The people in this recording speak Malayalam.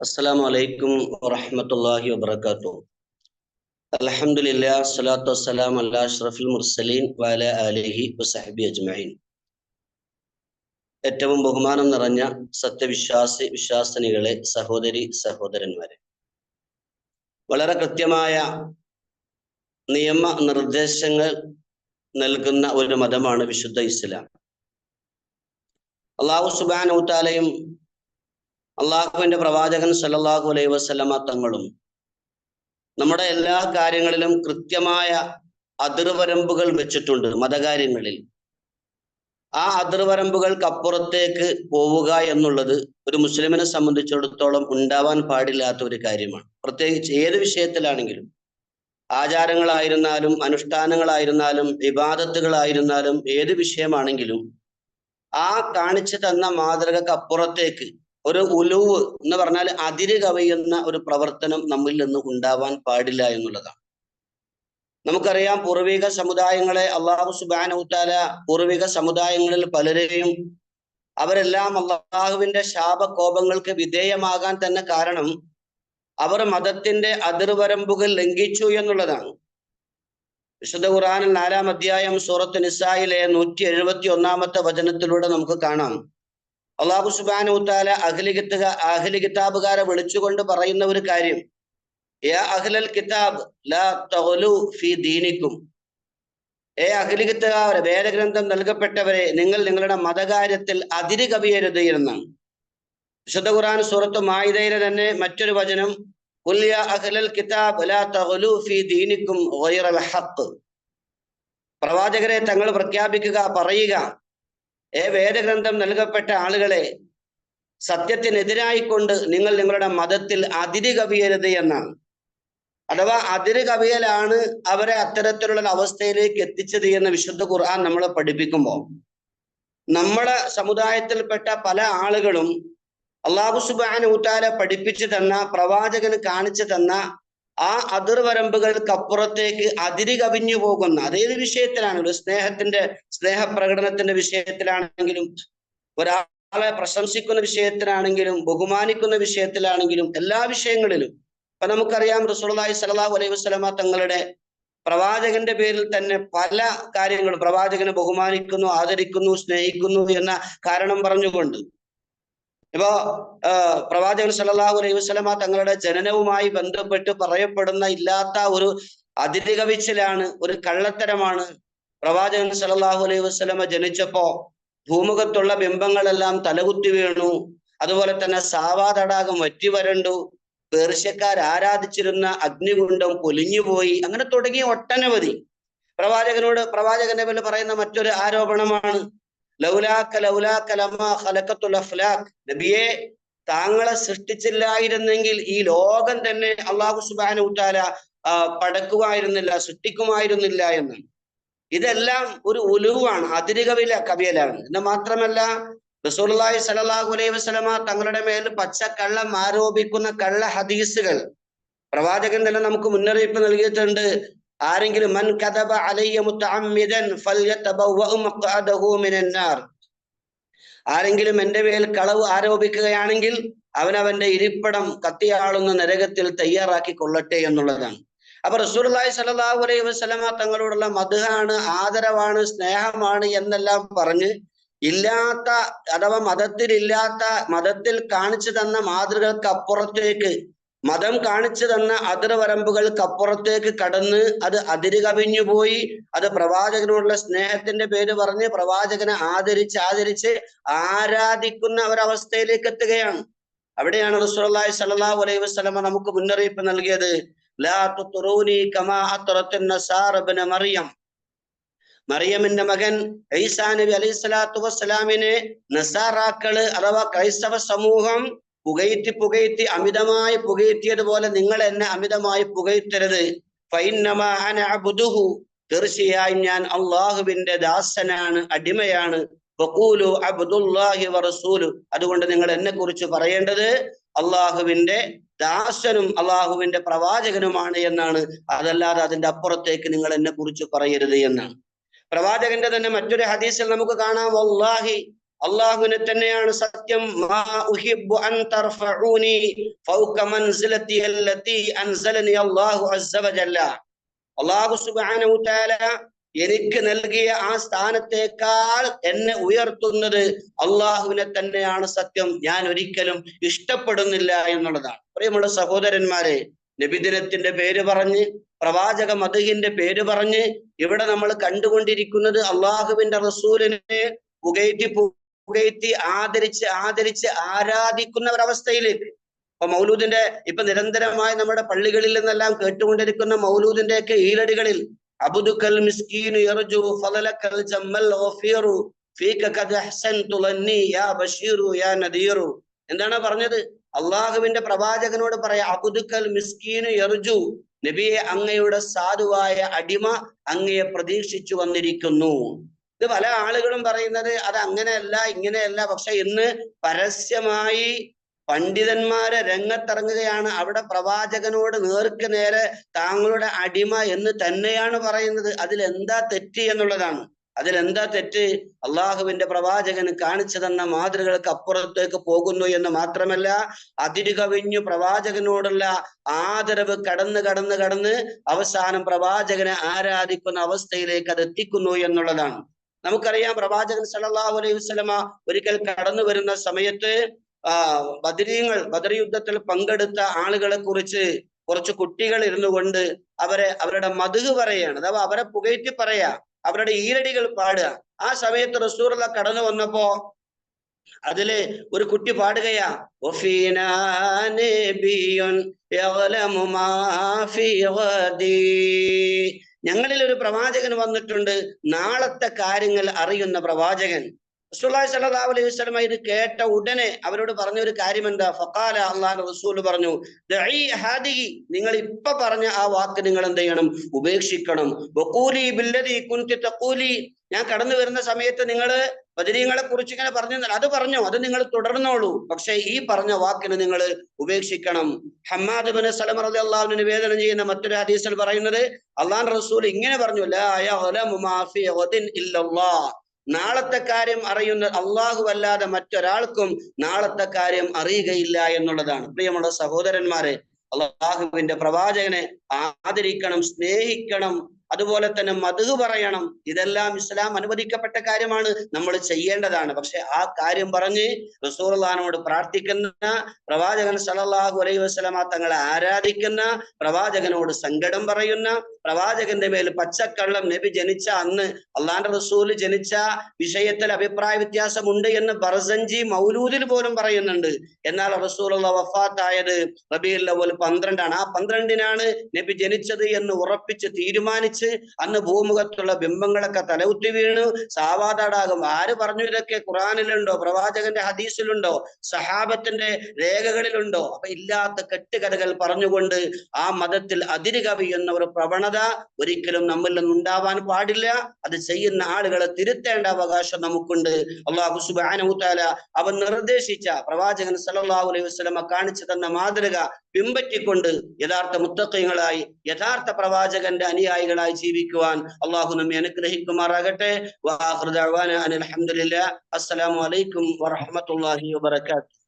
السلام عليكم ورحمة الله وبركاته الحمد لله الصلاة والسلام على أشرف المرسلين وعلى آله وصحبه أجمعين ഏറ്റവും ബഹുമാനം നിറഞ്ഞ സത്യവിശ്വാസി വിശ്വാസിനികളെ സഹോദരി സഹോദരന്മാരെ വളരെ കൃത്യമായ നിയമ നിർദ്ദേശങ്ങൾ നൽകുന്ന ഒരു മതമാണ് വിശുദ്ധ ഇസ്ലാം അള്ളാഹു സുബാനൌത്താലയും അള്ളാഹുവിന്റെ പ്രവാചകൻ സല്ലാഹു അലൈഹി വസ്ലമ തങ്ങളും നമ്മുടെ എല്ലാ കാര്യങ്ങളിലും കൃത്യമായ അതിർവരമ്പുകൾ വെച്ചിട്ടുണ്ട് മതകാര്യങ്ങളിൽ. ആ അതിർവരമ്പുകൾക്കപ്പുറത്തേക്ക് പോവുക എന്നുള്ളത് ഒരു മുസ്ലിമിനെ സംബന്ധിച്ചിടത്തോളം ഉണ്ടാവാൻ പാടില്ലാത്ത ഒരു കാര്യമാണ്. പ്രത്യേകിച്ച് ഏത് വിഷയത്തിലാണെങ്കിലും ആചാരങ്ങളായിരുന്നാലും അനുഷ്ഠാനങ്ങളായിരുന്നാലും വിവാദത്തുകളായിരുന്നാലും ഏത് വിഷയമാണെങ്കിലും ആ കാണിച്ചു തന്ന മാതൃകക്ക് അപ്പുറത്തേക്ക് ഒരു ഉലുവ് എന്ന് പറഞ്ഞാൽ അതിര് കവിയുന്ന ഒരു പ്രവർത്തനം നമ്മിൽ നിന്ന് ഉണ്ടാവാൻ പാടില്ല എന്നുള്ളതാണ്. നമുക്കറിയാം പൂർവിക സമുദായങ്ങളെ അള്ളാഹു സുബാനൌത്താല പൂർവിക സമുദായങ്ങളിൽ പലരെയും അവരെല്ലാം അള്ളാഹുവിന്റെ ശാപകോപങ്ങൾക്ക് വിധേയമാകാൻ തന്നെ കാരണം അവർ മതത്തിന്റെ അതിർവരമ്പുകൾ ലംഘിച്ചു എന്നുള്ളതാണ്. വിശുദ്ധ ഖുറാനിൽ നാലാം അധ്യായം സൂറത്ത് നിസായിലെ നൂറ്റി എഴുപത്തി ഒന്നാമത്തെ വചനത്തിലൂടെ നമുക്ക് കാണാം. അള്ളാഹു സുബാനുത്താല അഖിലി കിത്തുക അഖിലി കിതാബുകാരെ വിളിച്ചുകൊണ്ട് പറയുന്ന ഒരു കാര്യം. യാ കിതാബ് ലാ ദീനിക്കും. ഏ അഖിലി കിത്തുകാരെ വേദഗ്രന്ഥം നൽകപ്പെട്ടവരെ നിങ്ങൾ നിങ്ങളുടെ മതകാര്യത്തിൽ അതിര് കവിയരുത് എന്നാണ് വിശുദ്ധ ഖുർആൻ സൂറത്ത് മായിദയിലെ തന്നെ മറ്റൊരു വചനം കിതാബ് ലാ ഫീ ദീനിക്കും ഗൈറൽ ഹഖ്. പ്രവാചകരെ തങ്ങൾ പ്രഖ്യാപിക്കുക പറയുക ഏ വേദഗ്രന്ഥം നൽകപ്പെട്ട ആളുകളെ സത്യത്തിനെതിരായിക്കൊണ്ട് നിങ്ങൾ നിങ്ങളുടെ മതത്തിൽ അതിര് കവിയരുത് എന്നാണ്. അഥവാ അതിര് കവിയലാണ് അവരെ അത്തരത്തിലുള്ള അവസ്ഥയിലേക്ക് എത്തിച്ചത് എന്ന് വിശുദ്ധ ഖുർആൻ നമ്മളെ പഠിപ്പിക്കുമ്പോൾ. നമ്മളെ സമുദായത്തിൽപ്പെട്ട പല ആളുകളും അള്ളാഹു സുബാൻ ഊത്താലെ പഠിപ്പിച്ചു തന്ന പ്രവാചകന് കാണിച്ചു തന്ന ആ അതിർവരമ്പുകൾക്കപ്പുറത്തേക്ക് അതിരി കവിഞ്ഞു പോകുന്ന അതേത് വിഷയത്തിലാണെങ്കിലും സ്നേഹത്തിന്റെ സ്നേഹപ്രകടനത്തിന്റെ വിഷയത്തിലാണെങ്കിലും ഒരാളെ പ്രശംസിക്കുന്ന വിഷയത്തിലാണെങ്കിലും ബഹുമാനിക്കുന്ന വിഷയത്തിലാണെങ്കിലും എല്ലാ വിഷയങ്ങളിലും. ഇപ്പൊ നമുക്കറിയാം റസൂലി സലാഹു അലൈഹി വസ്ലമ തങ്ങളുടെ പ്രവാചകന്റെ പേരിൽ തന്നെ പല കാര്യങ്ങളും പ്രവാചകനെ ബഹുമാനിക്കുന്നു ആദരിക്കുന്നു സ്നേഹിക്കുന്നു എന്ന കാരണം പറഞ്ഞുകൊണ്ട് ഇപ്പോ പ്രവാചകൻ സല്ലല്ലാഹു അലൈഹി വസല്ലമ തങ്ങളുടെ ജനനവുമായി ബന്ധപ്പെട്ട് പറയപ്പെടുന്ന ഇല്ലാത്ത ഒരു അതിരുകവിച്ചിലാണ് ഒരു കള്ളത്തരമാണ് പ്രവാചകൻ സല്ലല്ലാഹു അലൈഹി വസ്ലമ ജനിച്ചപ്പോ ഭൂമുഖത്തുള്ള ബിംബങ്ങളെല്ലാം തലകുത്തി വീണു. അതുപോലെ തന്നെ സാവാ തടാകം വറ്റി വരണ്ടു. പേർഷ്യക്കാർ ആരാധിച്ചിരുന്ന അഗ്നികുണ്ഡം പൊലിഞ്ഞുപോയി അങ്ങനെ തുടങ്ങിയ ഒട്ടനവധി. പ്രവാചകനോട് പ്രവാചകന്റെ പേരിൽ പറയുന്ന മറ്റൊരു ആരോപണമാണ് ലൗലാക്ക ലൗലാക്ക ലമാ ഖലഖത്തുൽ അഫ്ലാഖ്. നബിയെ താങ്കളെ സൃഷ്ടിച്ചില്ലായിരുന്നെങ്കിൽ ഈ ലോകം തന്നെ അള്ളാഹു സുബാന താല പടക്കുമായിരുന്നില്ല സൃഷ്ടിക്കുമായിരുന്നില്ല എന്ന്. ഇതെല്ലാം ഒരു ഉലുവാണ് അതിരുകവില കവിയലാണ്. എന്ന് മാത്രമല്ല റസൂലി സലാഹു അലൈഹി വസ്ലമ തങ്ങളുടെ മേൽ പച്ചക്കള്ളം ആരോപിക്കുന്ന കള്ള ഹദീസുകൾ പ്രവാചകൻ തന്നെ നമുക്ക് മുന്നറിയിപ്പ് നൽകിയിട്ടുണ്ട്. ആരെങ്കിലും മൻ നാർ ആരെങ്കിലും എന്റെ മേൽ കളവ് ആരോപിക്കുകയാണെങ്കിൽ അവനവന്റെ ഇരിപ്പിടം കത്തിയാളുന്ന നരകത്തിൽ തയ്യാറാക്കി കൊള്ളട്ടെ എന്നുള്ളതാണ്. അപ്പൊ റസൂർലായി സലാഹു അലൈഹി വസ്ലമ തങ്ങളോടുള്ള മധുഹാണ് ആദരവാണ് സ്നേഹമാണ് എന്നെല്ലാം പറഞ്ഞ് ഇല്ലാത്ത അഥവാ മതത്തിലില്ലാത്ത മതത്തിൽ കാണിച്ചു തന്ന മാതൃകൾക്ക് അപ്പുറത്തേക്ക് മതം കാണിച്ചു തന്ന അതിർവരമ്പുകൾക്കപ്പുറത്തേക്ക് കടന്ന് അത് അതിര് കവിഞ്ഞു പോയി. അത് പ്രവാചകനോടുള്ള സ്നേഹത്തിന്റെ പേര് പറഞ്ഞ് പ്രവാചകനെ ആദരിച്ച് ആദരിച്ച് ആരാധിക്കുന്ന ഒരവസ്ഥയിലേക്ക് എത്തുകയാണ്. അവിടെയാണ് റസൂലി സല്ലാഹു അലൈഹി വസ്ലമ നമുക്ക് മുന്നറിയിപ്പ് നൽകിയത്. മറിയം. മറിയമിന്റെ മകൻ ഐസാ നബി അലൈഹി സ്വലാത്തു വസ്സലാമിനെ നസാറാക്കൾ അഥവാ ക്രൈസ്തവ സമൂഹം പുകയറ്റി പുകയറ്റി അമിതമായി പുകയറ്റിയതുപോലെ നിങ്ങൾ എന്നെ അമിതമായി പുകയറ്റരുത്. തീർച്ചയായും ഞാൻ അള്ളാഹുവിന്റെ ദാസനാണ് അടിമയാണ്. അബ്ദുല്ലാഹി വറസൂലു അതുകൊണ്ട് നിങ്ങൾ എന്നെ കുറിച്ച് പറയേണ്ടത് അള്ളാഹുവിന്റെ ദാസനും അള്ളാഹുവിന്റെ പ്രവാചകനുമാണ് എന്നാണ്. അതല്ലാതെ അതിന്റെ അപ്പുറത്തേക്ക് നിങ്ങൾ എന്നെ കുറിച്ച് പറയരുത് എന്നാണ്. പ്രവാചകന്റെ തന്നെ മറ്റൊരു ഹദീസിൽ നമുക്ക് കാണാം. വല്ലാഹി അള്ളാഹുവിനെ തന്നെയാണ് സത്യം. തആല എനിക്ക് നൽകിയ ആ സ്ഥാനത്തേക്കാൾ എന്നെ ഉയർത്തുന്നത് അള്ളാഹുവിനെ തന്നെയാണ് സത്യം. ഞാൻ ഒരിക്കലും ഇഷ്ടപ്പെടുന്നില്ല എന്നുള്ളതാണ്. പ്രിയമുള്ള സഹോദരന്മാരെ നബിദിനത്തിന്റെ പേര് പറഞ്ഞ് പ്രവാചക മധുഹിന്റെ പേര് പറഞ്ഞ് ഇവിടെ നമ്മൾ കണ്ടുകൊണ്ടിരിക്കുന്നത് അള്ളാഹുവിന്റെ റസൂലിനെ പുകയറ്റി പുകയറ്റി ആദരിച്ച് ആദരിച്ച് ആരാധിക്കുന്ന ഒരവസ്ഥയിലേക്ക് ഇപ്പൊ മൗലൂദിന്റെ ഇപ്പൊ നിരന്തരമായി നമ്മുടെ പള്ളികളിൽ നിന്നെല്ലാം കേട്ടുകൊണ്ടിരിക്കുന്ന മൗലൂദിന്റെ ഒക്കെ ഈലടികളിൽ അബുദുക്കൽ മിസ്കീനു യർജു ജമ്മൽ എന്താണ് പറഞ്ഞത്? അള്ളാഹുവിന്റെ പ്രവാചകനോട് പറയാ അബുദുക്കൽ മിസ്കീനു നബിയെ അങ്ങയുടെ സാധുവായ അടിമ അങ്ങയെ പ്രതീക്ഷിച്ചു വന്നിരിക്കുന്നു. ഇത് പല ആളുകളും പറയുന്നത് അത് അങ്ങനെയല്ല ഇങ്ങനെയല്ല. പക്ഷെ ഇന്ന് പരസ്യമായി പണ്ഡിതന്മാരെ രംഗത്തിറങ്ങുകയാണ്. അവിടെ പ്രവാചകനോട് നേർക്ക് നേരെ താങ്കളുടെ അടിമ എന്ന് തന്നെയാണ് പറയുന്നത്. അതിലെന്താ തെറ്റ് എന്നുള്ളതാണ്. അതിലെന്താ തെറ്റ്? അള്ളാഹുവിന്റെ പ്രവാചകന് കാണിച്ചു തന്ന മാതൃകൾക്ക് അപ്പുറത്തേക്ക് പോകുന്നു എന്ന് മാത്രമല്ല അതിര് കവിഞ്ഞു പ്രവാചകനോടുള്ള ആദരവ് കടന്ന് കടന്ന് കടന്ന് അവസാനം പ്രവാചകനെ ആരാധിക്കുന്ന അവസ്ഥയിലേക്ക് അത് എത്തിക്കുന്നു എന്നുള്ളതാണ്. നമുക്കറിയാം പ്രവാചകൻ സല്ലല്ലാഹു അലൈഹി വസ്ലമ ഒരിക്കൽ കടന്നു വരുന്ന സമയത്ത് ബദരീങ്ങൾ ബദർ യുദ്ധത്തിൽ പങ്കെടുത്ത ആളുകളെ കുറിച്ച് കുറച്ച് കുട്ടികൾ ഇരുന്നു കൊണ്ട് അവരെ അവരുടെ മധുക് പറയാണ്. അഥവാ അവരെ പുകയറ്റി പറയാ അവരുടെ ഈരടികൾ പാടുക. ആ സമയത്ത് റസൂറുള്ള കടന്നു വന്നപ്പോ അതിൽ ഒരു കുട്ടി പാടുകയാ. ഞങ്ങളിൽ ഒരു പ്രവാചകൻ വന്നിട്ടുണ്ട്. നാളത്തെ കാര്യങ്ങൾ അറിയുന്ന പ്രവാചകൻ. സ്വല്ലല്ലാഹു അലൈഹി ഇത് കേട്ട ഉടനെ അവരോട് പറഞ്ഞ ഒരു കാര്യം എന്താ ഫക്കാല അള്ളാഹ് റസൂൽ പറഞ്ഞു നിങ്ങൾ ഇപ്പൊ പറഞ്ഞ ആ വാക്ക് നിങ്ങൾ എന്ത് ചെയ്യണം? ഉപേക്ഷിക്കണം. ഞാൻ കടന്നു വരുന്ന സമയത്ത് നിങ്ങൾ ബദരീങ്ങളെ കുറിച്ച് ഇങ്ങനെ പറഞ്ഞു അത് പറഞ്ഞു അത് നിങ്ങൾ തുടർന്നോളൂ. പക്ഷെ ഈ പറഞ്ഞ വാക്കിന് നിങ്ങൾ ഉപേക്ഷിക്കണം. ഹമ്മാദ് ബിൻ സലം അലി അള്ളാഹുവിന് നിവേദനം ചെയ്യുന്ന മറ്റൊരു ഹദീസിൽ പറയുന്നത് അള്ളാൻ റസൂൽ ഇങ്ങനെ പറഞ്ഞു നാളത്തെ കാര്യം അറിയുന്ന അള്ളാഹു അല്ലാതെ മറ്റൊരാൾക്കും നാളത്തെ കാര്യം അറിയുകയില്ല എന്നുള്ളതാണ്. പ്രിയമുള്ള സഹോദരന്മാരെ അള്ളാഹുവിന്റെ പ്രവാചകനെ ആദരിക്കണം സ്നേഹിക്കണം അതുപോലെ തന്നെ മധു പറയണം. ഇതെല്ലാം ഇസ്ലാം അനുവദിക്കപ്പെട്ട കാര്യമാണ്. നമ്മൾ ചെയ്യേണ്ടതാണ്. പക്ഷെ ആ കാര്യം പറഞ്ഞ് റസൂർലാനോട് പ്രാർത്ഥിക്കുന്ന പ്രവാചകൻ സല്ലല്ലാഹു അലൈഹി വസല്ലമ തങ്ങളെ ആരാധിക്കുന്ന പ്രവാചകനോട് സങ്കടം പറയുന്ന പ്രവാചകന്റെ മേൽ പച്ചക്കള്ളം നബി ജനിച്ച അന്ന് അള്ളാന്റെ റസൂൽ ജനിച്ച വിഷയത്തിൽ അഭിപ്രായ വ്യത്യാസമുണ്ട് എന്ന് ബർസഞ്ചി മൗലൂദിൽ പോലും പറയുന്നുണ്ട്. എന്നാൽ റസൂലുള്ള വഫാത്തായത് റബീൽ അവൽ പന്ത്രണ്ടാണ്. ആ പന്ത്രണ്ടിനാണ് നബി ജനിച്ചത് എന്ന് ഉറപ്പിച്ച് തീരുമാനിച്ച് അന്ന് ഭൂമുഖത്തുള്ള ബിംബങ്ങളൊക്കെ തലകുത്തി വീണു. സാവാതാടാകും ആര് പറഞ്ഞു ഇതൊക്കെ? ഖുറാനിലുണ്ടോ പ്രവാചകന്റെ ഹദീസിലുണ്ടോ? സഹാബത്തിന്റെ രേഖകളിലുണ്ടോ? അപ്പൊ ഇല്ലാത്ത കെട്ടുകഥകൾ പറഞ്ഞുകൊണ്ട് ആ മതത്തിൽ അതിര് കവിയുന്ന ഒരു പ്രവണത ഒരിക്കലും നമ്മിൽ നിന്നുണ്ടാവാൻ പാടില്ല. അത് ചെയ്യുന്ന ആളുകളെ തിരുത്തേണ്ട അവകാശം നമുക്കുണ്ട്. അള്ളാഹു സുബ്ഹാനഹു തആല അവൻ നിർദ്ദേശിച്ച പ്രവാചകൻ സല്ലല്ലാഹു അലൈഹി വസ്ലമ കാണിച്ചു തന്ന മാതൃക പിൻപറ്റിക്കൊണ്ട് യഥാർത്ഥ മുത്തക്കങ്ങളായി യഥാർത്ഥ പ്രവാചകന്റെ അനുയായികളായി ജീവിക്കുവാൻ അള്ളാഹു നമ്മെ അനുഗ്രഹിക്കുമാറാകട്ടെ. അസ്സലാമു അലൈക്കും വറഹ്മത്തുള്ളാഹി വബറകാതുഹു.